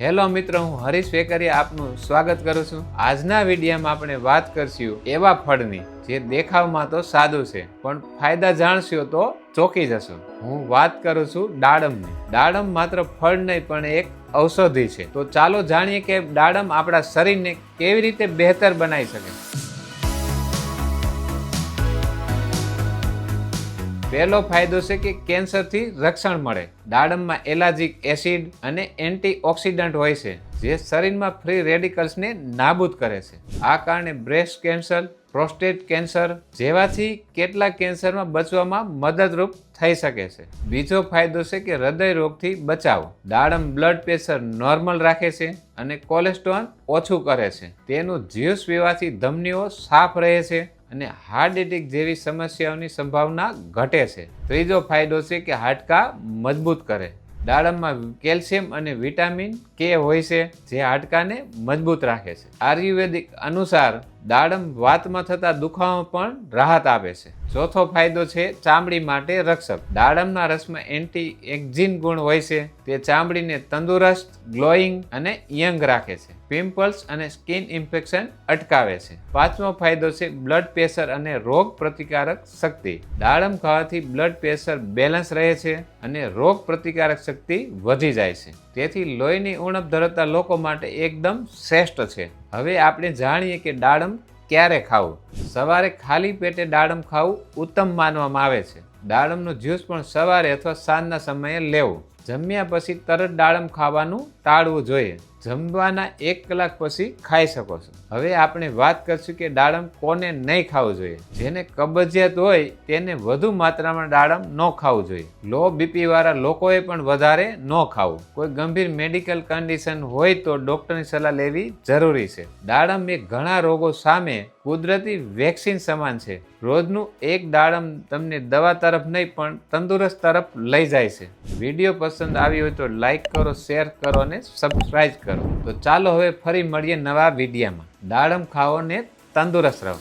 Hello મિત્રો, હું હરીશ વેકરી આપનું સ્વાગત કરું છું. આજના વિડીયોમાં આપણે વાત કરશું એવા ફળની, જે દેખાવમાં તો સાદું છે, પણ ફાયદા જાણશો તો ચોકી જશો. હું વાત કરું છું દાડમની. દાડમ માત્ર ફળ નહીં, પણ એક ઔષધિ છે. તો ચાલો જાણીએ કે દાડમ આપણા શરીરને કેવી રીતે બહેતર બનાવી શકે. પહેલો ફાયદો છે કે કેન્સરથી રક્ષણ મળે. દાડમમાં એલાર્જિક એસિડ અને એન્ટીઓક્સિડન્ટ હોય છે, જે શરીરમાં ફ્રી રેડિકલ્સને નાબૂદ કરે છે. આ કારણે બ્રેસ્ટ કેન્સર, પ્રોસ્ટેટ કેન્સર જેવાથી કેટલાક કેન્સરમાં બચવામાં મદદરૂપ થઈ શકે છે. બીજો ફાયદો છે કે હૃદય રોગથી બચાવ. દાડમ બ્લડ પ્રેશર નોર્મલ રાખે છે અને કોલેસ્ટ્રોલ ઓછું કરે છે. તેનું જ્યુસ પીવાથી ધમનીઓ સાફ રહે છે. અને હાર્ટ એટેક જેવી સમસ્યાઓની સંભાવના ઘટે છે. ત્રીજો ફાયદો છે કે હાડકા મજબૂત કરે. દાડમમાં કેલ્શિયમ અને વિટામિન કે હોય છે જે હાડકાને મજબૂત રાખે છે. આયુર્વેદિક અનુસાર દાડમ વાતમાં થતા દુખાવામાં પણ રાહત આપે છે. ચોથો ફાયદો છે ચામડી માટે રક્ષક. દાડમના રસમાં એન્ટી એક્ઝિન ગુણ હોય છે. તે ચામડીને તંદુરસ્ત ગ્લોઈંગ અને યંગ રાખે છે. પિમ્પલ્સ અને સ્કિન ઇન્ફેક્શન અટકાવે છે. પાંચમો ફાયદો છે બ્લડ પ્રેશર અને રોગ પ્રતિકારક શક્તિ. દાડમ ખાવાથી બ્લડ પ્રેશર બેલેન્સ રહે છે અને રોગ પ્રતિકારક શક્તિ વધી જાય છે. તેથી લોહીની ઉણપ ધરાવતા લોકો માટે એકદમ શ્રેષ્ઠ છે. હવે આપણે જાણીએ કે દાડમ ક્યારે ખાવું? સવારે ખાલી પેટે દાડમ ખાવું ઉત્તમ માનવામાં આવે છે. દાડમનું જ્યુસ પણ સવારે અથવા સાંજના સમયે લેવો. જમ્યા પછી તરત દાડમ ખાવાનું ટાળવું જોઈએ. જમવાના એક કલાક પછી ખાઈ શકો છો. હવે આપણે વાત કરશું કે દાડમ કોને નહીં ખાવું જોઈએ. જેને કબજિયાત હોય તેને વધુ માત્રામાં દાડમ ન ખાવું જોઈએ. લો બીપી વાળા લોકોએ પણ વધારે ન ખાવું. કોઈ ગંભીર મેડિકલ કન્ડિશન હોય તો ડોક્ટરની સલાહ લેવી જરૂરી છે. દાડમ એ ઘણા રોગો સામે કુદરતી વેક્સિન સમાન છે. રોજનું એક દાડમ તમને દવા તરફ નહીં, પણ તંદુરસ્ત તરફ લઈ જાય છે. વીડિયો પસંદ આવ્યો હોય તો લાઈક કરો, શેર કરો અને સબસ્ક્રાઈબ કરો. તો ચાલો હવે ફરી મળીએ નવા વિડીયામાં. દાડમ ખાઓ ને તંદુરસ્ત રહો.